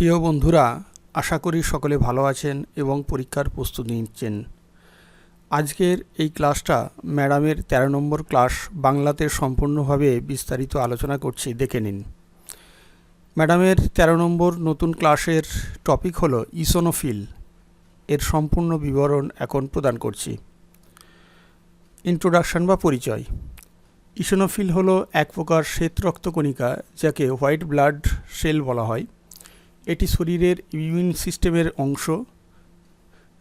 প্রিয় বন্ধুরা, আশা করি সকলে ভালো আছেন এবং পরীক্ষার প্রস্তুতি নিচ্ছেন। আজকের এই ক্লাসটা ম্যাডামের তেরো নম্বর ক্লাস বাংলাতে সম্পূর্ণভাবে বিস্তারিত আলোচনা করছি, দেখে নিন। ম্যাডামের তেরো নম্বর নতুন ক্লাসের টপিক হলো ইসোনোফিল। এর সম্পূর্ণ বিবরণ এখন প্রদান করছি। ইন্ট্রোডাকশন বা পরিচয়। ইসোনোফিল হলো এক প্রকার শ্বেত রক্তকণিকা যাকে হোয়াইট ব্লাড সেল বলা হয়। এটি শরীরের ইমিউন সিস্টেমের অংশ,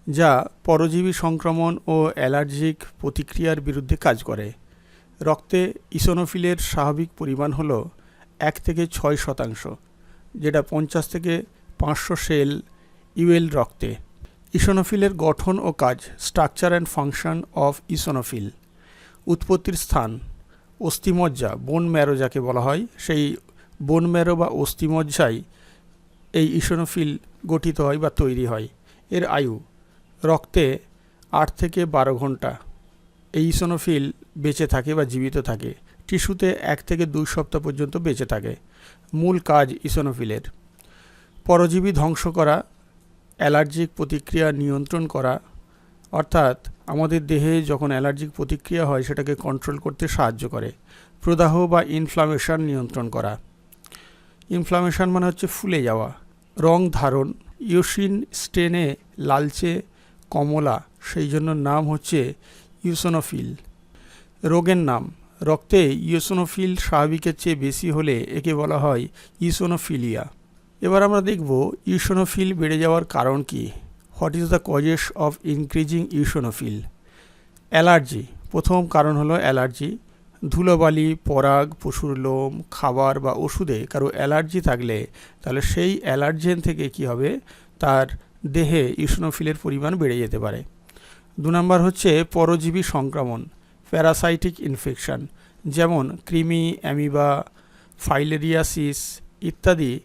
যা পরজীবী সংক্রমণ ও অ্যালার্জিক প্রতিক্রিয়ার বিরুদ্ধে কাজ করে। রক্তে ইসোনোফিলের স্বাভাবিক পরিমাণ হল এক থেকে ছয় শতাংশ, যেটা পঞ্চাশ থেকে পাঁচশো সেল ইউএল রক্তে। ইসোনোফিলের গঠন ও কাজ structure and function of eosinophil. উৎপত্তির স্থান, অস্থিমজ্জা বোন ম্যারো যাকে বলা হয়, সেই বোন ম্যারো বা অস্থিমজ্জায় এই ইসোনোফিল গঠিত হয় বা তৈরি হয়। এর আয়ু রক্তে আট থেকে বারো ঘণ্টা। এই ইসোনোফিল বেঁচে থাকে বা জীবিত থাকে, টিস্যুতে এক থেকে দুই সপ্তাহ পর্যন্ত বেঁচে থাকে। মূল কাজ ইসোনোফিলের। পরজীবী ধ্বংস করা, অ্যালার্জিক প্রতিক্রিয়া নিয়ন্ত্রণ করা, অর্থাৎ আমাদের দেহে যখন অ্যালার্জিক প্রতিক্রিয়া হয় সেটাকে কন্ট্রোল করতে সাহায্য করে। প্রদাহ বা ইনফ্লামেশন নিয়ন্ত্রণ করা। ইনফ্লামেশন মানে হচ্ছে ফুলে যাওয়া। রং ধারণ, ইউসিন স্টেনে লালচে কমলা সেই জন্য নাম হচ্ছে ইউসোনোফিল। রোগের নাম, রক্তে ইউসোনোফিল স্বাভাবিকের চেয়ে বেশি হলে একে বলা হয় ইউসোনোফিলিয়া। এবার আমরা দেখব ইউসোনোফিল বেড়ে যাওয়ার কারণ কি। What is the causes of increasing eosinophil? Allergy, প্রথম কারণ হলো অ্যালার্জি। ধুলোবালি, পরাগ, পশুর লোম, খাবার বা ওষুধে কারও অ্যালার্জি থাকলে তাহলে সেই অ্যালার্জেন থেকে কি হবে? তার দেহে ইউসোনোফিলের পরিমাণ বেড়ে যেতে পারে। দু নম্বর হচ্ছে পরজীবী সংক্রমণ, প্যারাসাইটিক ইনফেকশন, যেমন কৃমি, অ্যামিবা, ফাইলেরিয়াসিস ইত্যাদি।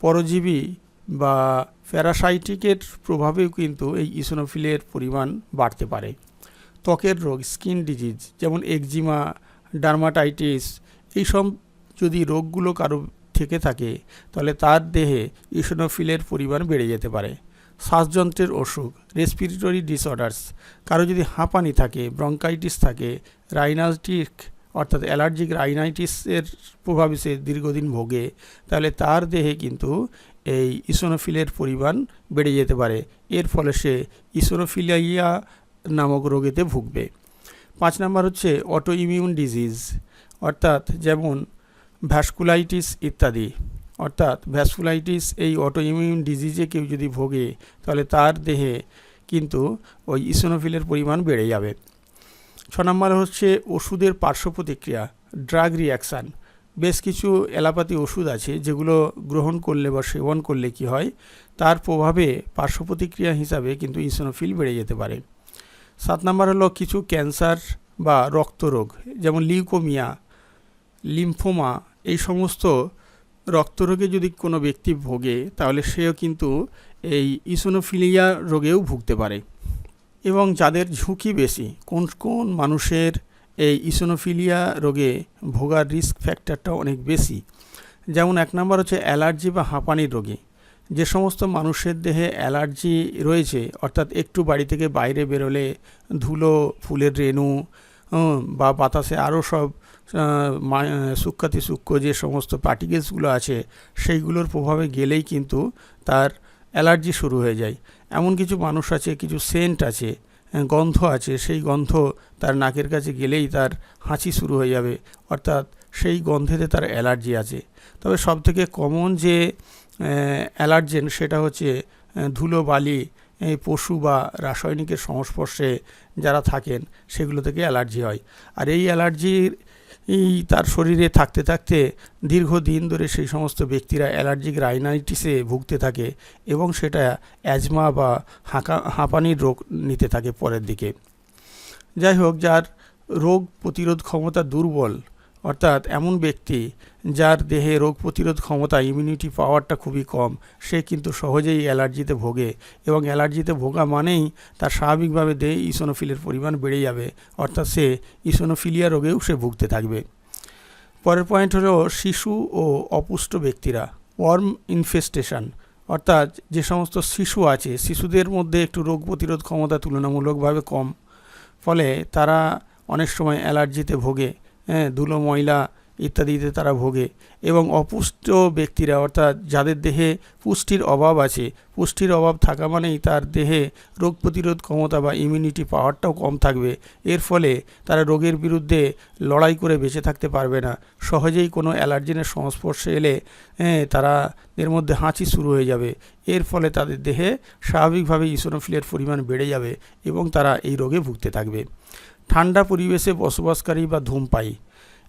পরজীবী বা প্যারাসাইটিকের প্রভাবেও কিন্তু এই ইসোনোফিলের পরিমাণ বাড়তে পারে। ত্বকের রোগ, স্কিন ডিজিজ, যেমন একজিমা ডার্মাটাইটিস, এইসব যদি রোগগুলো কারও থেকে থাকে, তাহলে তার দেহে ইসোনোফিলের পরিমাণ বেড়ে যেতে পারে। শ্বাসযন্ত্রের অসুখ রেসপিরেটরি ডিসঅর্ডার্স কারও যদি হাঁপানি থাকে ব্রঙ্কাইটিস থাকে রাইনাইটিক অর্থাৎ অ্যালার্জিক রাইনাইটিসের প্রভাবে সে দীর্ঘদিন ভোগে, তাহলে তার দেহে কিন্তু এই ইসোনোফিলের পরিমাণ বেড়ে যেতে পারে। এর ফলে সে ইসোনোফিলিয়া নামক রোগেতে ভুগবে। পাঁচ নাম্বার হচ্ছে অটো ইমিউন ডিজিজ অর্থাৎ যেমন ভ্যাসকুলাইটিস ইত্যাদি। অর্থাৎ ভ্যাসকুলাইটিস এই অটো ইমিউন ডিজিজে কেউ যদি ভোগে, তাহলে তার দেহে কিন্তু ওই ইসোনোফিলের পরিমাণ বেড়ে যাবে। ছ নম্বর হচ্ছে ওষুধের পার্শ্ব প্রতিক্রিয়া ড্রাগ রিয়াকশান বেশ কিছু অ্যালাপাতি ওষুধ আছে যেগুলো গ্রহণ করলে বা সেবন করলে কি হয়, তার প্রভাবে পার্শ্ব প্রতিক্রিয়া হিসাবে কিন্তু ইসোনোফিল বেড়ে যেতে পারে। সাত নম্বর হলো কিছু ক্যান্সার বা রক্তরোগ, যেমন লিউকোমিয়া, লিম্ফোমা, এই সমস্ত রক্তরোগে যদি কোনো ব্যক্তি ভোগে, তাহলে সেও কিন্তু এই ইসোনোফিলিয়া রোগেও ভুগতে পারে। এবং যাদের ঝুঁকি বেশি, কোন কোন মানুষের এই ইসোনোফিলিয়া রোগে ভোগার রিস্ক ফ্যাক্টরটা অনেক বেশি। যেমন এক নম্বর হচ্ছে অ্যালার্জি বা হাঁপানির রোগী। যে সমস্ত মানুষের দেহে অ্যালার্জি রয়েছে, অর্থাৎ একটু বাড়ি থেকে বাইরে বেরোলে ধুলো, ফুলের রেণু বা বাতাসে আরও সব সূক্ষাতি সূক্ষ্ম যে সমস্ত পার্টিকেলসগুলো আছে, সেইগুলোর প্রভাবে গেলেই কিন্তু তার অ্যালার্জি শুরু হয়ে যায়। এমন কিছু মানুষ আছে, কিছু সেন্ট আছে গন্ধ আছে, সেই গন্ধ তার নাকের কাছে গেলেই তার হাঁচি শুরু হয়ে যাবে, অর্থাৎ সেই গন্ধেতে তার অ্যালার্জি আছে। তবে সবথেকে কমন যে অ্যালার্জেন, সেটা হচ্ছে ধুলো, বালি, এই পশু বা রাসায়নিকের সংস্পর্শে যারা থাকেন, সেগুলো থেকে অ্যালার্জি হয়। আর এই অ্যালার্জির এই তার শরীরে থাকতে থাকতে দীর্ঘদিন ধরে সেই সমস্ত ব্যক্তিরা অ্যালার্জিক রাইনাইটিসে ভুগতে থাকে এবং সেটা অ্যাজমা বা হাঁকা, হাঁপানির রোগ নিতে থাকে পরের দিকে। যাই হোক, যার রোগ প্রতিরোধ ক্ষমতা দুর্বল অর্থাৎ এমন ব্যক্তি যার দেহে রোগ প্রতিরোধ ক্ষমতা ইমিউনিটি পাওয়ারটা খুবই কম, সে কিন্তু সহজেই অ্যালার্জিতে ভোগে এবং অ্যালার্জিতে ভোগা মানেই তার স্বাভাবিকভাবে দেহে ইসোনোফিলের পরিমাণ বেড়ে যাবে, অর্থাৎ সে ইসোনোফিলিয়া রোগেও সে ভুগতে থাকবে। পরের পয়েন্ট হলো শিশু ও অপুষ্ট ব্যক্তিরা ওয়ার্ম ইনফেস্টেশন অর্থাৎ যে সমস্ত শিশু আছে, শিশুদের মধ্যে একটু রোগ প্রতিরোধ ক্ষমতা তুলনামূলকভাবে কম, ফলে তারা অনেক সময় অ্যালার্জিতে ভোগে হ্যাঁ ধুলো, ময়লা ইত্যাদিতে তারা ভোগে এবং অপুষ্ট ব্যক্তিরা অর্থাৎ যাদের দেহে পুষ্টির অভাব আছে, পুষ্টির অভাব থাকা মানেই তার দেহে রোগ প্রতিরোধ ক্ষমতা বা ইমিউনিটি পাওয়ারটাও কম থাকবে। এর ফলে তারা রোগের বিরুদ্ধে লড়াই করে বেঁচে থাকতে পারবে না। সহজেই কোনো অ্যালার্জেনের সংস্পর্শে এলে হ্যাঁ তারা এর মধ্যে হাঁচি শুরু হয়ে যাবে। এর ফলে তাদের দেহে স্বাভাবিকভাবে ইসোনোফিলের পরিমাণ বেড়ে যাবে এবং তারা এই রোগে ভুগতে থাকবে। ঠান্ডা পরিবেশে বসবাসকারী বা ধূমপায়ী।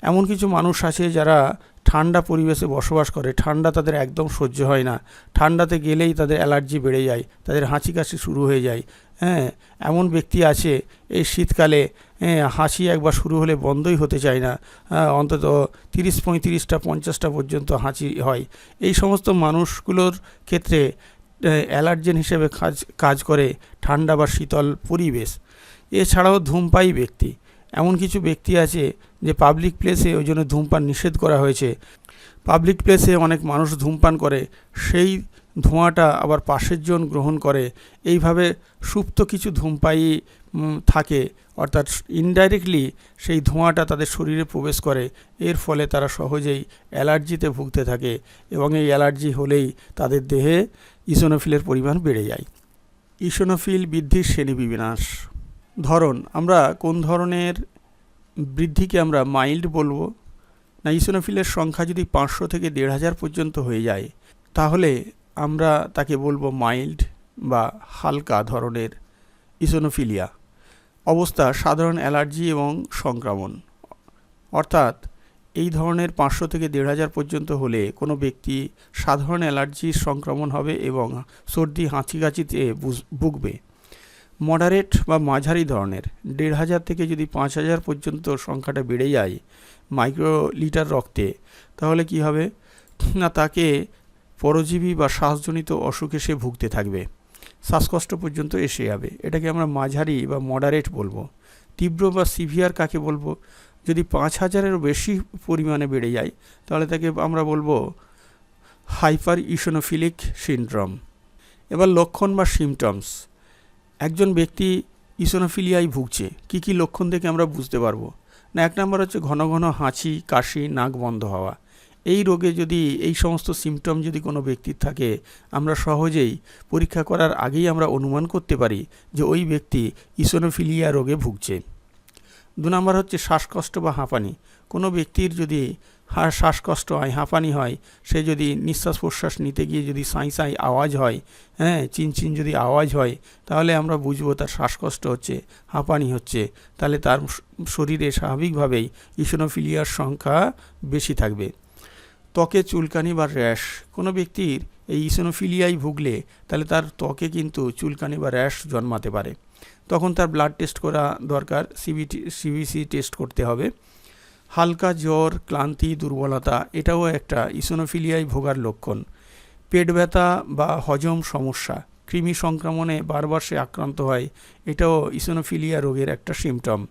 এমন কিছু মানুষ আছে যারা ঠান্ডা পরিবেশে বসবাস করে। ঠান্ডা তাদের একদম সহ্য হয় না। ঠান্ডাতে গেলেই তাদের অ্যালার্জি বেড়ে যায় তাদের হাঁচি কাশি শুরু হয়ে যায়। হ্যাঁ এমন ব্যক্তি আছে এই শীতকালে হ্যাঁ হাসি একবার শুরু হলে বন্ধই হতে চায় না। হ্যাঁ, অন্তত তিরিশ পঁয়ত্রিশটা পঞ্চাশটা পর্যন্ত হাঁচি হয়। এই সমস্ত মানুষগুলোর ক্ষেত্রে অ্যালার্জেন হিসেবে কাজ কাজ করে ঠান্ডা বা শীতল পরিবেশ। এছাড়াও ধূমপায়ী ব্যক্তি। এমন কিছু ব্যক্তি আছে যে পাবলিক প্লেসে ওই জন্য ধূমপান নিষেধ করা হয়েছে। পাবলিক প্লেসে অনেক মানুষ ধূমপান করে, সেই ধোঁয়াটা আবার পাশের জন গ্রহণ করে। এইভাবে সুপ্ত কিছু ধূমপায়ী থাকে, অর্থাৎ ইনডাইরেক্টলি সেই ধোঁয়াটা তাদের শরীরে প্রবেশ করে। এর ফলে তারা সহজেই অ্যালার্জিতে ভুগতে থাকে এবং এই অ্যালার্জি হলেই তাদের দেহে ইসোনোফিলের পরিমাণ বেড়ে যায়। ইসোনোফিল বৃদ্ধির শ্রেণীবিন্যাস ধরন আমরা কোন ধরনের বৃদ্ধিকে আমরা মাইল্ড বলব? না, ইসোনোফিলের সংখ্যা যদি পাঁচশো থেকে দেড় হাজার পর্যন্ত হয়ে যায়, তাহলে আমরা তাকে বলব মাইল্ড বা হালকা ধরনের ইসোনোফিলিয়া। অবস্থা, সাধারণ অ্যালার্জি এবং সংক্রমণ। অর্থাৎ, এই ধরনের পাঁচশো থেকে দেড় হাজার পর্যন্ত হলে কোনো ব্যক্তি সাধারণ অ্যালার্জির সংক্রমণ হবে এবং সর্দি হাঁচিকাচিতে বুঝ- ভুগবে। মডারেট বা মাঝারি ধরনের। দেড় হাজার থেকে যদি পাঁচ হাজার পর্যন্ত সংখ্যাটা বেড়ে যায় মাইক্রোলিটার রক্তে, তাহলে কি হবে? না, তাকে পরজীবী বা শ্বাসজনিত অসুখে সে ভুগতে থাকবে। শ্বাসকষ্ট পর্যন্ত এসে যাবে। এটাকে আমরা মাঝারি বা মডারেট বলব। তীব্র বা সিভিয়ার কাকে বলব? যদি পাঁচ হাজারেরও বেশি পরিমাণে বেড়ে যায়, তাহলে তাকে আমরা বলব হাইপার ইসোনোফিলিক সিনড্রোম এবার লক্ষণ বা সিমটমস একজন ব্যক্তি ইসোনোফিলিয়ায় ভুগছে, কি কি লক্ষণ দেখে আমরা বুঝতে পারব? না, এক নম্বর হচ্ছে ঘন ঘন হাঁচি, কাশি, নাক বন্ধ হওয়া। এই রোগে যদি, এই সমস্ত সিমটম যদি কোনো ব্যক্তির থাকে, আমরা সহজেই পরীক্ষা করার আগেই আমরা অনুমান করতে পারি যে ওই ব্যক্তি ইসোনোফিলিয়া রোগে ভুগছে। দু নম্বর হচ্ছে শ্বাসকষ্ট বা হাঁপানি। কোনো ব্যক্তির যদি শ্বাসকষ্ট হয়, হাঁপানি হয়, সে যদি নিঃশ্বাস প্রশ্বাস নিতে গিয়ে যদি সাঁই সাঁই আওয়াজ হয় হ্যাঁ চিনচিন যদি আওয়াজ হয়, তাহলে আমরা বুঝব তার শ্বাসকষ্ট হচ্ছে, হাঁপানি হচ্ছে। তাহলে তার শরীরে স্বাভাবিকভাবেই ইসোনোফিলিয়ার সংখ্যা বেশি থাকবে। ত্বকে চুলকানি বা র্যাশ। কোনো ব্যক্তির এই ইসোনোফিলিয়ায় ভুগলে তাহলে তার ত্বকে কিন্তু চুলকানি বা র্যাশ জন্মাতে পারে। তখন তার ব্লাড টেস্ট করা দরকার সিবিটি সিবিসি টেস্ট করতে হবে। হালকা জ্বর, ক্লান্তি, দুর্বলতা, এটাও একটা ইসোনোফিলিয়ায় ভোগার লক্ষণ। পেট ব্যথা বা হজম সমস্যা, কৃমি সংক্রমণে বারবার সে আক্রান্ত হয়, এটাও ইসোনোফিলিয়া রোগের একটা সিমটম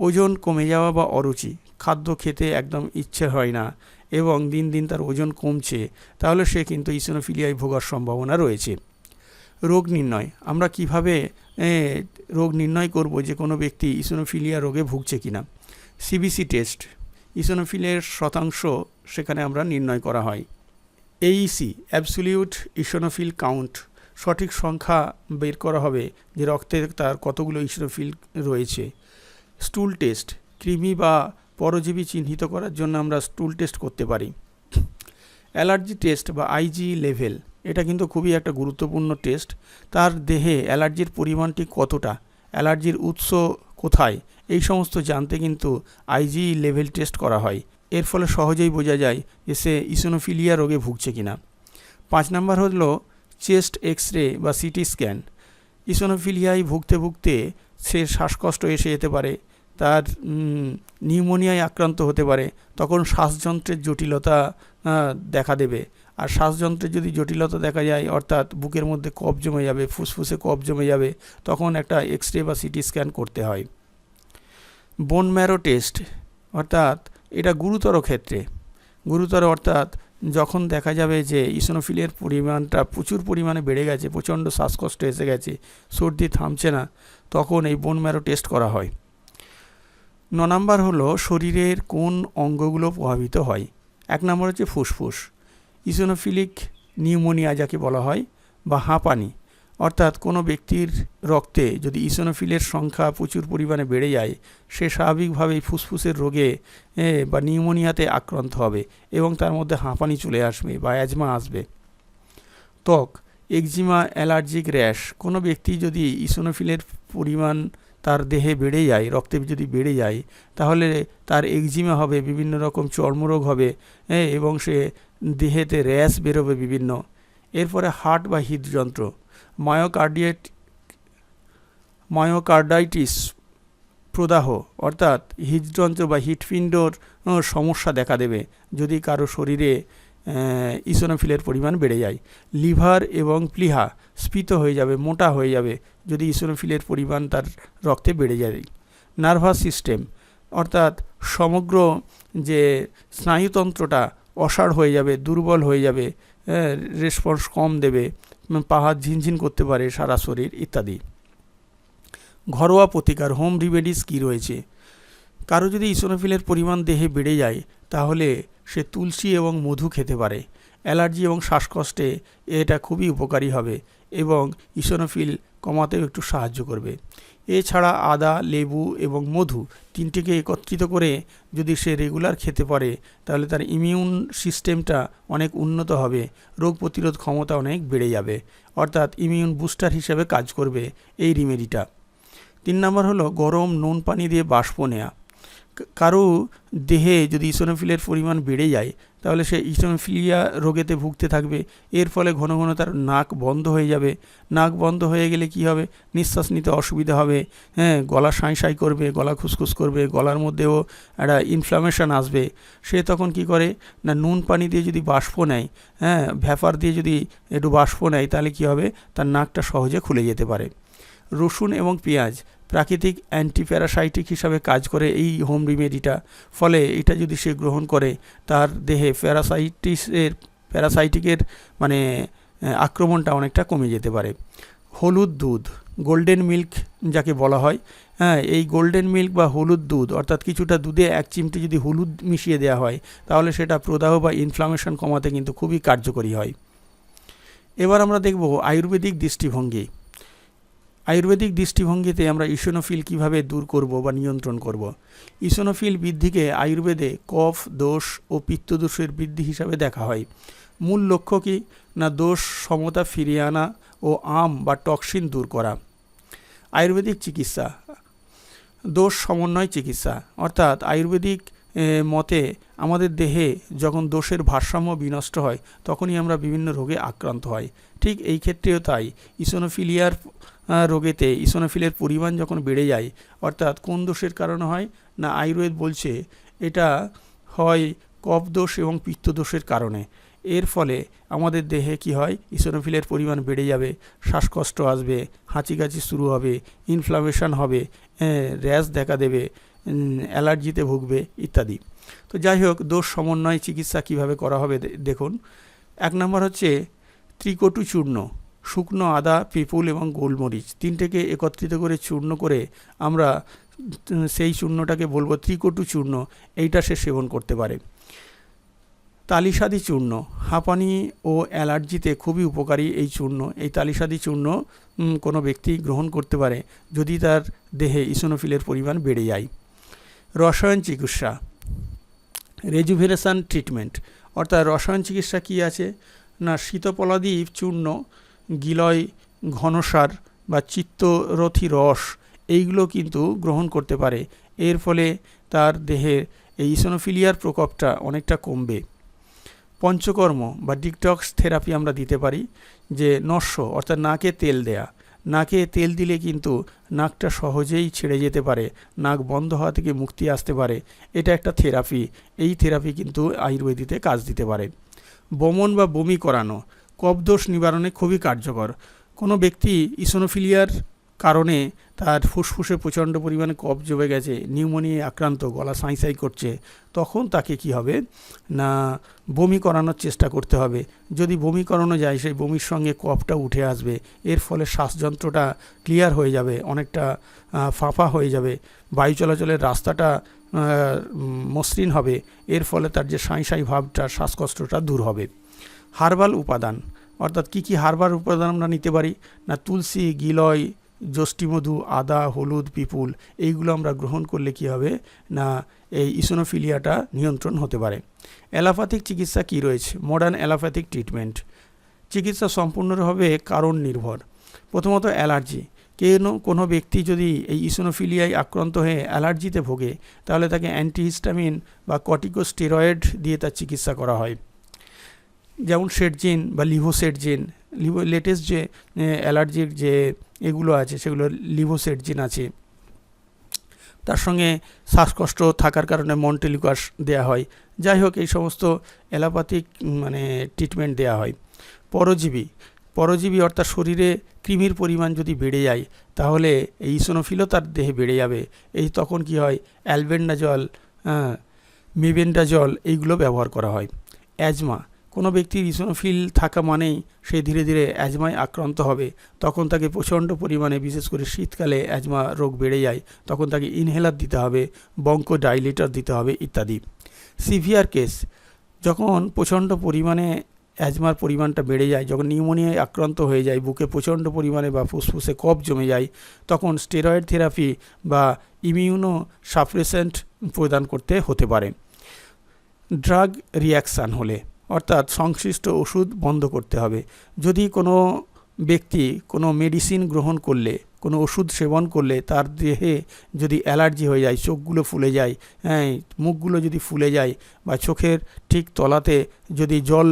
ওজন কমে যাওয়া বা অরুচি, খাদ্য খেতে একদম ইচ্ছে হয় না এবং দিন দিন তার ওজন কমছে, তাহলে সে কিন্তু ইসোনোফিলিয়ায় ভোগার সম্ভাবনা রয়েছে। রোগ নির্ণয়, আমরা কীভাবে রোগ নির্ণয় করব যে কোনো ব্যক্তি ইসোনোফিলিয়া রোগে ভুগছে কিনা। সিবিসি টেস্ট ইসোনোফিলের শতাংশ সেখানে আমরা নির্ণয় করা হয়। এইসি অ্যাবসোলিউট ইসোনোফিল কাউন্ট সঠিক সংখ্যা বের করা হবে যে রক্তে তার কতগুলো ইসোনোফিল রয়েছে। স্টুল টেস্ট কৃমি বা পরজীবী চিহ্নিত করার জন্য আমরা স্টুল টেস্ট করতে পারি। অ্যালার্জি টেস্ট বা আইজি লেভেল এটা কিন্তু খুবই একটা গুরুত্বপূর্ণ টেস্ট। তার দেহে অ্যালার্জির পরিমাণটি কতটা? অ্যালার্জির উৎস কোথায়? এই সমস্ত জানতে কিন্তু আইজি লেভেল টেস্ট করা হয়। এর ফলে সহজেই বোঝা যায় যে সে ইসোনোফিলিয়া রোগে ভুগছে কিনা। পাঁচ নাম্বার হলো চেস্ট এক্স রে বা সিটি স্ক্যান। ইসোনোফিলিয়ায় ভুগতে ভুগতে সে শ্বাসকষ্ট এসে যেতে পারে, তার নিউমোনিয়ায় আক্রান্ত হতে পারে, তখন শ্বাসযন্ত্রের জটিলতা দেখা দেবে। আর শ্বাসযন্ত্রে যদি জটিলতা দেখা যায়, অর্থাৎ বুকের মধ্যে কফ জমে যাবে, ফুসফুসে কফ জমে যাবে, তখন একটা এক্স রে বা সিটি স্ক্যান করতে হয়। বোন ম্যারো টেস্ট, অর্থাৎ এটা গুরুতর ক্ষেত্রে। গুরুতর অর্থাৎ যখন দেখা যাবে যে ইসোনোফিলের পরিমাণটা প্রচুর পরিমাণে বেড়ে গেছে, প্রচণ্ড শ্বাসকষ্ট এসে গেছে, সর্দি থামছে না, তখন এই বোন ম্যারো টেস্ট করা হয়। ন নম্বর হলো শরীরের কোন অঙ্গগুলো প্রভাবিত হয়? এক নম্বর হচ্ছে ফুসফুস। ইসোনোফিলিক নিউমোনিয়া যাকে বলা হয়, বা হাঁপানি, অর্থাৎ কোনো ব্যক্তির রক্তে যদি ইসোনোফিলের সংখ্যা প্রচুর পরিমাণে বেড়ে যায়, সে স্বাভাবিকভাবেই ফুসফুসের রোগে বা নিউমোনিয়াতে আক্রান্ত হবে এবং তার মধ্যে হাঁপানি চলে আসবে বা অ্যাজমা আসবে। ত্বক, একজিমা অ্যালার্জিক র্যাশ, কোনো ব্যক্তি যদি ইসোনোফিলের পরিমাণ তার দেহে বেড়ে যায়, রক্তে যদি বেড়ে যায়, তাহলে তার একজিমা হবে, বিভিন্ন রকম চর্মরোগ হবে এবং সে দেহেতে র্যাশ বেরোবে বিভিন্ন। এরপরে হার্ট বা হৃদযন্ত্র। মায়োকার্ডিয়েট, মায়োকার্ডাইটিস প্রদাহ, অর্থাৎ হৃদযন্ত্র বা হৃৎপিণ্ডর সমস্যা দেখা দেবে যদি কারও শরীরে ইসোনোফিলের পরিমাণ বেড়ে যায়। লিভার এবং প্লিহা স্ফীত হয়ে যাবে, মোটা হয়ে যাবে যদি ইসোনোফিলের পরিমাণ তার রক্তে বেড়ে যায়। নার্ভাস সিস্টেম, অর্থাৎ সমগ্র যে স্নায়ুতন্ত্রটা অসাড় হয়ে যাবে, দুর্বল হয়ে যাবে রেসপন্স কম দেবে পাহাড় ঝিনঝিন করতে পারে সারা শরীর, ইত্যাদি। ঘরোয়া প্রতিকার হোম রিমেডিস কী রয়েছে? কারও যদি ইসোনোফিলের পরিমাণ দেহে বেড়ে যায়, তাহলে সে তুলসী এবং মধু খেতে পারে। অ্যালার্জি এবং শ্বাসকষ্টে এটা খুবই উপকারী হবে। এবং ইসোনোফিল কমাতেও একটু সাহায্য করবে। এছাড়া আদা, লেবু এবং মধু তিনটিকে একত্রিত করে যদি সে রেগুলার খেতে পারে, তাহলে তার ইমিউন সিস্টেমটা অনেক উন্নত হবে, রোগ প্রতিরোধ ক্ষমতা অনেক বেড়ে যাবে। অর্থাৎ ইমিউন বুস্টার হিসেবে কাজ করবে এই রিমেডিটা। তিন নম্বর হলো গরম নুন পানি দিয়ে বাষ্প নেওয়া কা- কারও দেহে যদি ইসোনোফিলের পরিমাণ বেড়ে যায়, তাহলে সে ইসোনোফিলিয়া রোগেতে ভুগতে থাকবে। এর ফলে ঘন ঘন তার নাক বন্ধ হয়ে যাবে। নাক বন্ধ হয়ে গেলে কি হবে? নিঃশ্বাস নিতে অসুবিধা হবে। হ্যাঁ গলা সাঁই সাঁই করবে, গলা খুসখুস করবে, গলার মধ্যেও একটা ইনফ্লামেশন আসবে। সে তখন কি করে? না, নুন পানি দিয়ে যদি বাষ্প নেয় হ্যাঁ ভ্যাপার দিয়ে যদি একটু বাষ্প নেয়, তাহলে কি হবে? তার নাকটা সহজে খুলে যেতে পারে। রসুন এবং পেঁয়াজ প্রাকৃতিক অ্যান্টিপ্যারাসাইটিক হিসাবে কাজ করে এই হোম রিমেডিটা। ফলে এটা যদি সে গ্রহণ করে, তার দেহে প্যারাসাইটিসের, প্যারাসাইটিকের মানে আক্রমণটা অনেকটা কমে যেতে পারে। হলুদ দুধ, গোল্ডেন মিল্ক যাকে বলা হয় হ্যাঁ এই গোল্ডেন মিল্ক বা হলুদ দুধ, অর্থাৎ কিছুটা দুধে এক চিমটি যদি হলুদ মিশিয়ে দেওয়া হয়, তাহলে সেটা প্রদাহ বা ইনফ্লামেশন কমাতে কিন্তু খুবই কার্যকরী হয়। এবার আমরা দেখব আয়ুর্বেদিক দৃষ্টিভঙ্গি। আয়ুর্বেদিক দৃষ্টিভঙ্গিতে আমরা ইসোনোফিল কীভাবে দূর করব বা নিয়ন্ত্রণ করব? ইসোনোফিল বৃদ্ধিকে আয়ুর্বেদে কফ, দোষ ও পিত্তদোষের বৃদ্ধি হিসাবে দেখা হয়। মূল লক্ষ্য কি? না দোষ, সমতা ফিরিয়ে আনা ও আম বা টক্সিন দূর করা। আয়ুর্বেদিক চিকিৎসা। দোষ, সমন্বয় চিকিৎসা। অর্থাৎ আয়ুর্বেদিক মতে আমাদের দেহে যখন দোষের ভারসাম্য বিনষ্ট হয়, তখনই আমরা বিভিন্ন রোগে আক্রান্ত হয়। ঠিক এই ক্ষেত্রেও তাই। ইসোনোফিলিয়ার রোগেতে ইসোনোফিলের পরিমাণ যখন বেড়ে যায়, অর্থাৎ কোন দোষের কারণে হয়? না, আয়ুর্বেদ বলছে এটা হয় কফ দোষ এবং পিত্ত দোষের কারণে। এর ফলে আমাদের দেহে কি হয়? ইসোনোফিলের পরিমাণ বেড়ে যাবে, শ্বাসকষ্ট আসবে হাঁচি কাঁচি শুরু হবে ইনফ্লামেশন হবে র্যাশ দেখা দেবে অ্যালার্জিতে ভুগবে ইত্যাদি। তো যাই হোক, দোষ সমন্বয় চিকিৎসা কীভাবে করা হবে দেখুন। এক নম্বর হচ্ছে ত্রিকটু চূর্ণ শুকনো আদা, পিপুল এবং গোলমরিচ তিনটেকে একত্রিত করে চূর্ণ করে আমরা সেই চূর্ণটাকে বলব ত্রিকটু চূর্ণ। এইটা সে সেবন করতে পারে। তালিসাদি চূর্ণ, হাঁপানি ও অ্যালার্জিতে খুবই উপকারী এই চূর্ণ। এই তালিসাদি চূর্ণ কোনো ব্যক্তি গ্রহণ করতে পারে যদি তার দেহে ইসোনোফিলের পরিমাণ বেড়ে যায়। রসায়ন চিকিৎসা, রেজুভেরেশন ট্রিটমেন্ট। অর্থাৎ রসায়ন চিকিৎসা কী আছে? না শীতপলাদি চূর্ণ গিলয়, ঘনসার বা চিত্তরথী রস, এইগুলো কিন্তু গ্রহণ করতে পারে। এর ফলে তার দেহের এই ইসোনোফিলিয়ার প্রকোপটা অনেকটা কমবে। পঞ্চকর্ম বা ডিকটক্স থেরাপি আমরা দিতে পারি, যে নস্য, অর্থাৎ নাকে তেল দেয়া। নাকে তেল দিলে কিন্তু নাকটা সহজেই ছেড়ে যেতে পারে, নাক বন্ধ হওয়া থেকে মুক্তি আসতে পারে। এটা একটা থেরাপি এই থেরাপি কিন্তু আয়ুর্বেদিতে কাজ দিতে পারে। বমন বা বমি করানো কফদোষ নিবারণে খুবই কার্যকর। কোনো ব্যক্তি ইসোনোফিলিয়ার কারণে তার ফুসফুসে প্রচণ্ড পরিমাণে কফ জমে গেছে, নিউমোনিয়ায় আক্রান্ত, গলা সাঁই সাঁই করছে, তখন তাকে কি হবে? না, বমি করানোর চেষ্টা করতে হবে। যদি বমি করানো যায়, সেই বমির সঙ্গে কফটা উঠে আসবে। এর ফলে শ্বাসযন্ত্রটা ক্লিয়ার হয়ে যাবে, অনেকটা ফাঁপা হয়ে যাবে। বায়ু চলাচলের রাস্তাটা মসৃণ হবে। এর ফলে তার যে সাঁই সাঁই ভাবটা, শ্বাসকষ্টটা দূর হবে। হার্বাল উপাদান। অর্থাৎ কী কী হার্বাল উপাদান আমরা নিতে পারি? না, তুলসী, গিলয় যষ্টিমধু আদা, হলুদ, পিপুল, এইগুলো আমরা গ্রহণ করলে কি হবে? না, এই ইসোনোফিলিয়াটা নিয়ন্ত্রণ হতে পারে। অ্যালোপ্যাথিক চিকিৎসা কি রয়েছে? Modern allopathic treatment. চিকিৎসা সম্পূর্ণভাবে কারণ নির্ভর। প্রথমত অ্যালার্জি। কেন কোনো ব্যক্তি যদি এই ইসোনোফিলিয়ায় আক্রান্ত হয়ে অ্যালার্জিতে ভোগে, তাহলে তাকে অ্যান্টিহিস্টামিন বা কর্টিকোস্টেরয়েড দিয়ে তার চিকিৎসা করা হয়। যেমন সেটজিন বা লিভোসেটজিন লিভো লেটেস্ট যে অ্যালার্জির যে এগুলো আছে সেগুলো লিভোসেটজিন আছে। তার সঙ্গে শ্বাসকষ্ট থাকার কারণে মন্টেলিকাস দেওয়া হয়। যাই হোক, এই সমস্ত অ্যালোপ্যাথিক মানে ট্রিটমেন্ট দেওয়া হয়। পরজীবী পরজীবী অর্থাৎ শরীরে কৃমির পরিমাণ যদি বেড়ে যায়, তাহলে এই ইসোনোফিলও তার দেহে বেড়ে যাবে। এই তখন কি হয়? অ্যালবেন্ডাজল হ্যাঁ মেবেন্ডাজল এইগুলো ব্যবহার করা হয়। অ্যাজমা কোনো ব্যক্তির ইসোনোফিল থাকা মানেই সে ধীরে ধীরে অ্যাজমায় আক্রান্ত হবে। তখন তাকে প্রচণ্ড পরিমাণে, বিশেষ করে শীতকালে অ্যাজমা রোগ বেড়ে যায়, তখন তাকে ইনহেলার দিতে হবে বঙ্ক ডাইলেটর দিতে হবে ইত্যাদি। সিভিয়ার কেস, যখন প্রচণ্ড পরিমাণে অ্যাজমার পরিমাণটা বেড়ে যায়, যখন নিউমোনিয়ায় আক্রান্ত হয়ে যায়, বুকে প্রচণ্ড পরিমাণে বা ফুসফুসে কফ জমে যায়, তখন স্টেরয়েড থেরাপি বা ইমিউনো সাপ্রেসেন্ট প্রদান করতে হতে পারে। ড্রাগ রিয়াকশান হলে অর্থাৎ সংশ্লিষ্ট ওষুধ বন্ধ করতে হবে। যদি কোনো ব্যক্তি কোনো মেডিসিন গ্রহণ করলে, কোনো ওষুধ সেবন করলে, তার দেহে যদি অ্যালার্জি হয়ে যায়, চোখগুলো ফুলে যায় হ্যাঁ মুখগুলো যদি ফুলে যায় বা চোখের ঠিক তলাতে যদি জল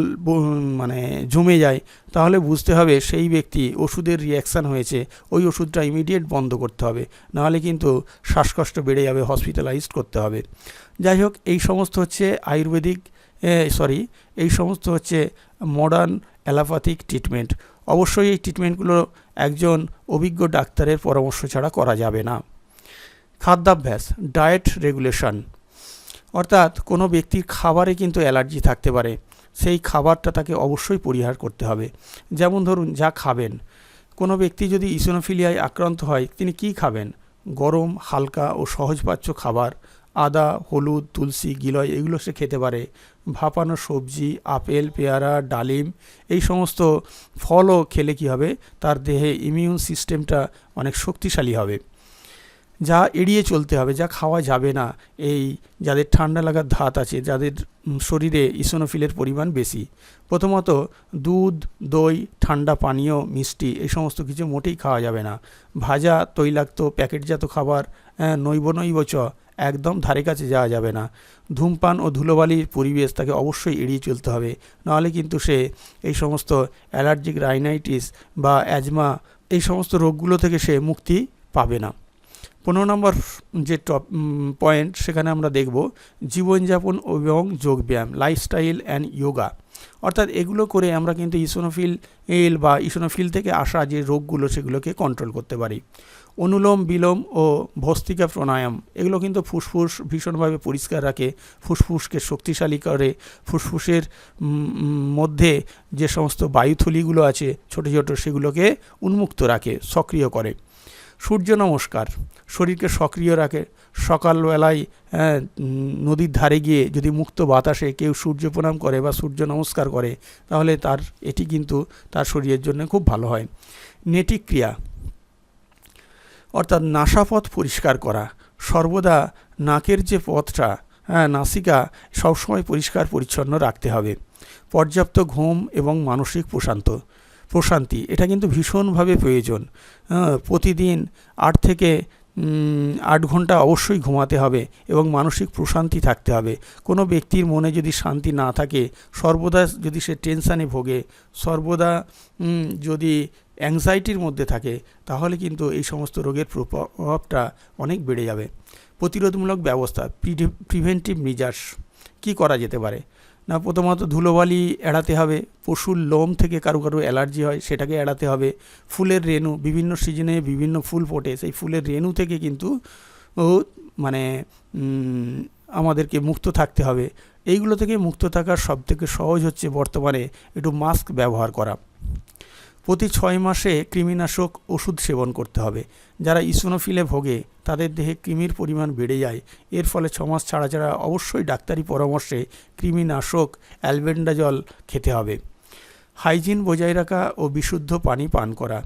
মানে জমে যায়, তাহলে বুঝতে হবে সেই ব্যক্তি ওষুধের রিয়াকশান হয়েছে, ওই ওষুধটা ইমিডিয়েট বন্ধ করতে হবে। নাহলে কিন্তু শ্বাসকষ্ট বেড়ে যাবে হসপিটালাইজড করতে হবে। যাই হোক, এই সমস্ত হচ্ছে আয়ুর্বেদিক সরি এই সমস্ত হচ্ছে মডার্ন অ্যালোপ্যাথিক ট্রিটমেন্ট অবশ্যই এই ট্রিটমেন্টগুলো একজন অভিজ্ঞ ডাক্তারের পরামর্শ ছাড়া করা যাবে না। খাদ্যাভ্যাস ডায়েট রেগুলেশন অর্থাৎ কোনো ব্যক্তির খাবারে কিন্তু অ্যালার্জি থাকতে পারে। সেই খাবারটা তাকে অবশ্যই পরিহার করতে হবে। যেমন ধরুন, যা খাবেন। কোনো ব্যক্তি যদি ইসোনোফিলিয়ায় আক্রান্ত হয়, তিনি কি খাবেন? গরম, হালকা ও সহজপাচ্য খাবার আদা, হলুদ, তুলসী, গিলয় এগুলো সে খেতে পারে। ভাপানো সবজি, আপেল, পেয়ারা, ডালিম এই সমস্ত ফলও খেলে কি হবে? তার দেহে ইমিউন সিস্টেমটা অনেক শক্তিশালী হবে। যা এড়িয়ে চলতে হবে, যা খাওয়া যাবে না। এই যাদের ঠান্ডা লাগার ধাত আছে, যাদের শরীরে ইসোনোফিলের পরিমাণ বেশি, প্রথমত দুধ, দই, ঠান্ডা পানীয়, মিষ্টি এই সমস্ত কিছু মোটেই খাওয়া যাবে না। ভাজা, তৈলাক্ত, প্যাকেটজাত খাবার নৈব নৈব চ একদম ধারে কাছে যাওয়া যাবে না। ধূমপান ও ধুলোবালির পরিবেশ তাকে অবশ্যই এড়িয়ে চলতে হবে। নাহলে কিন্তু সে এই সমস্ত অ্যালার্জিক রাইনাইটিস বা অ্যাজমা, এই সমস্ত রোগগুলো থেকে সে মুক্তি পাবে না। পনেরো নম্বর যে টপ পয়েন্ট সেখানে আমরা দেখব জীবনযাপন এবং যোগব্যায়াম লাইফস্টাইল অ্যান্ড যোগা অর্থাৎ এগুলো করে আমরা কিন্তু ইসোনোফিল এল বা ইসোনোফিল থেকে আসা যে রোগগুলো সেগুলোকে কন্ট্রোল করতে পারি। অনুলোম বিলোম ও ভস্তিকা প্রাণায়াম। এগুলো কিন্তু ফুসফুস ভীষণভাবে পরিষ্কার রাখে। ফুসফুসকে শক্তিশালী করে। ফুসফুসের মধ্যে যে সমস্ত বায়ুথলিগুলো আছে ছোট ছোট সেগুলোকে উন্মুক্ত রাখে সক্রিয় করে। সূর্য নমস্কার। শরীরকে সক্রিয় রাখে। সকালবেলায় হ্যাঁ, নদীর ধারে গিয়ে যদি মুক্ত বাতাসে কেউ সূর্য প্রণাম করে বা সূর্য নমস্কার করে তাহলে তার এটি কিন্তু তার শরীরের জন্য খুব ভালো হয়। নেটিক ক্রিয়া অর্থাৎ নাসাপথ পরিষ্কার করা সর্বদা নাকের যে পথটা হ্যাঁ নাসিকা সবসময় পরিষ্কার পরিচ্ছন্ন রাখতে হবে। পর্যাপ্ত ঘুম এবং মানসিক প্রশান্ত প্রশান্তি এটা কিন্তু ভীষণভাবে প্রয়োজন। হ্যাঁ, প্রতিদিন আট থেকে আট ঘণ্টা অবশ্যই ঘুমাতে হবে এবং মানসিক প্রশান্তি থাকতে হবে। কোনো ব্যক্তির মনে যদি শান্তি না থাকে সর্বদা যদি সে টেনশানে ভোগে সর্বদা যদি অ্যাংজাইটির মধ্যে থাকে, তাহলে কিন্তু এই সমস্ত রোগের প্রভাবটা অনেক বেড়ে যাবে। প্রতিরোধমূলক ব্যবস্থা প্রিভেন্টিভ মেজার্স কী করা যেতে পারে? না, প্রথমত ধুলোবালি এড়াতে হবে, পশুর লোম থেকে কারও কারও অ্যালার্জি হয়, সেটাকে এড়াতে হবে। ফুলের রেণু, বিভিন্ন সিজনে বিভিন্ন ফুল ফোটে, সেই ফুলের রেণু থেকে কিন্তু মানে আমাদেরকে মুক্ত থাকতে হবে। এইগুলো থেকে মুক্ত থাকার সবথেকে সহজ হচ্ছে বর্তমানে একটু মাস্ক ব্যবহার করা। প্রতি ছয় মাসে কৃমিনাশক ওষুধ সেবন করতে হবে। যারা ইসোনোফিলে ভোগে, তাদের দেহে কৃমির পরিমাণ বেড়ে যায়। এর ফলে ছমাস মাস ছাড়া ছাড়া অবশ্যই ডাক্তারি পরামর্শে কৃমিনাশক অ্যালবেন্ডাজল খেতে হবে। হাইজিন বজায় রাখা ও বিশুদ্ধ পানি পান করা।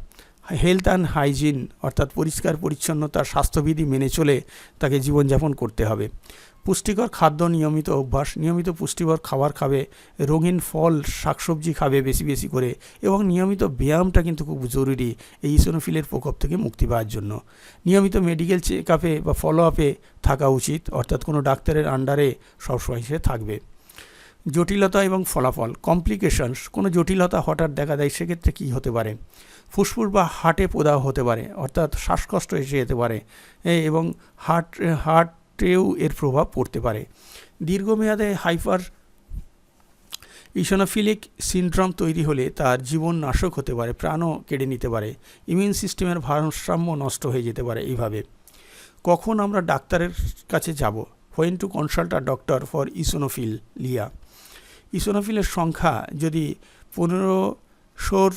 হেলথ অ্যান্ড হাইজিন অর্থাৎ পরিষ্কার, পরিচ্ছন্নতা, স্বাস্থ্যবিধি মেনে চলে তাকে জীবনযাপন করতে হবে। পুষ্টিকর খাদ্য নিয়মিত অভ্যাস, নিয়মিত পুষ্টিকর খাবার খাবে, রঙিন ফল, শাকসবজি খাবে বেশি বেশি করে এবং নিয়মিত ব্যায়ামটা কিন্তু খুব জরুরি এই ইসোনোফিলের প্রকোপ থেকে মুক্তি পাওয়ার জন্য। নিয়মিত মেডিকেল চেক আপে বা ফলো আপে থাকা উচিত, অর্থাৎ কোনো ডাক্তারের আন্ডারে সবসময় সে থাকবে। জটিলতা এবং ফলাফল কমপ্লিকেশনস কোনো জটিলতা হঠাৎ দেখা দেয় সেক্ষেত্রে কী হতে পারে? ফুসফুস বা হার্টে প্রদাহ হতে পারে, অর্থাৎ শ্বাসকষ্ট এসে যেতে পারে এবং হার্ট, হার্টেও এর প্রভাব পড়তে পারে। দীর্ঘমেয়াদে হাইপার ইসোনোফিলিক সিনড্রোম তৈরি হলে তার জীবন নাশক হতে পারে, প্রাণও কেড়ে নিতে পারে, ইমিউন সিস্টেমের ভারসাম্য নষ্ট হয়ে যেতে পারে এইভাবে। কখন আমরা ডাক্তারের কাছে যাব? When to consult a doctor for eosinophil, লিয়া। ইসোনোফিলের সংখ্যা যদি পনেরোশোর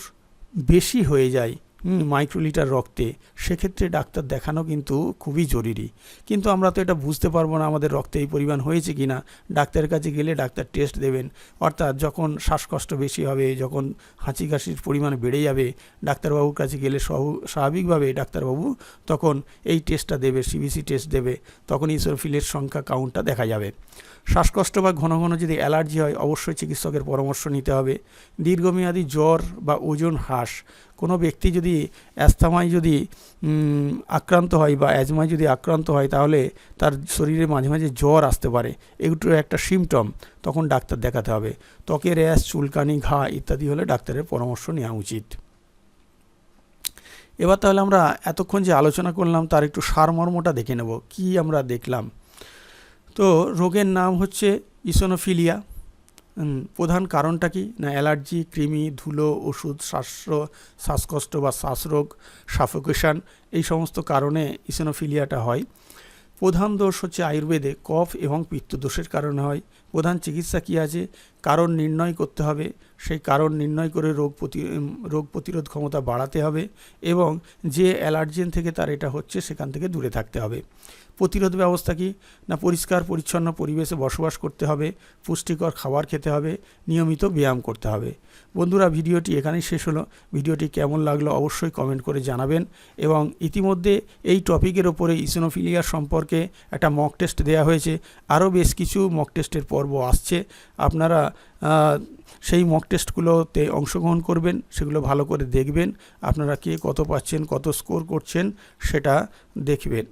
বেশি হয়ে যায় মাইক্রোলিটার রক্তে সেক্ষেত্রে ডাক্তার দেখানো কিন্তু খুবই জরুরি। কিন্তু আমরা তো এটা বুঝতে পারব না আমাদের রক্তে এই পরিমাণ হয়েছে কি না ডাক্তারের কাছে গেলে ডাক্তার টেস্ট দেবেন। অর্থাৎ যখন শ্বাসকষ্ট বেশি হবে যখন হাঁচি কাশির পরিমাণ বেড়ে যাবে ডাক্তারবাবুর কাছে গেলে সহ- স্বাভাবিকভাবে ডাক্তারবাবু তখন এই টেস্টটা দেবে সিবিসি টেস্ট দেবে তখন ইসোফিলের সংখ্যা কাউন্টটা দেখা যাবে। শ্বাসকষ্ট বা ঘন ঘন যদি অ্যালার্জি হয়, অবশ্যই চিকিৎসকের পরামর্শ নিতে হবে। দীর্ঘমেয়াদী জ্বর বা ওজন হ্রাস। কোনো ব্যক্তি যদি অ্যাস্থামায় যদি আক্রান্ত হয় বা অ্যাজমায় যদি আক্রান্ত হয়, তাহলে তার শরীরে মাঝে মাঝে জ্বর আসতে পারে। এগুলো একটা সিমটম তখন ডাক্তার দেখাতে হবে। ত্বকে র্যাশ, চুলকানি, ঘা ইত্যাদি হলে ডাক্তারের পরামর্শ নেওয়া উচিত। এবার তাহলে আমরা এতক্ষণ যে আলোচনা করলাম, তার একটু সারমর্মটা দেখে নেব। কি আমরা দেখলাম? তো রোগের নাম হচ্ছে ইসোনোফিলিয়া প্রধান কারণটা কি? না, অ্যালার্জি, কৃমি, ধুলো, ওষুধ শ্বাস শ্বাসকষ্ট বা শ্বাসরোগ, সাফোকেশন, এই সমস্ত কারণে ইসোনোফিলিয়াটা হয়। প্রধান দোষ হচ্ছে আয়ুর্বেদে কফ এবং পিত্তদোষের কারণে হয়। প্রধান চিকিৎসা কী আছে? কারণ নির্ণয় করতে হবে। সেই কারণ নির্ণয় করে রোগ প্রতি রোগ প্রতিরোধ ক্ষমতা বাড়াতে হবে এবং যে অ্যালার্জেন থেকে তার এটা হচ্ছে সেখান থেকে দূরে থাকতে হবে। প্রতিরোধ ব্যবস্থা কি? না পরিষ্কার, পরিচ্ছন্ন পরিবেশে বসবাস করতে হবে, পুষ্টিকর খাবার খেতে হবে, নিয়মিত ব্যায়াম করতে হবে। বন্ধুরা, ভিডিওটি এখানেই শেষ হলো। ভিডিওটি কেমন লাগল অবশ্যই কমেন্ট করে জানাবেন এবং ইতিমধ্যে এই টপিকের ওপরে ইসোনোফিলিয়া সম্পর্কে একটা মক টেস্ট দেওয়া হয়েছে। আরও বেশ কিছু মক টেস্টের পর্ব আসছে। আপনারা সেই মক টেস্টগুলোতে অংশগ্রহণ করবেন, সেগুলো ভালো করে দেখবেন। আপনারা কে কত পাচ্ছেন, কত স্কোর করছেন, সেটা দেখবেন।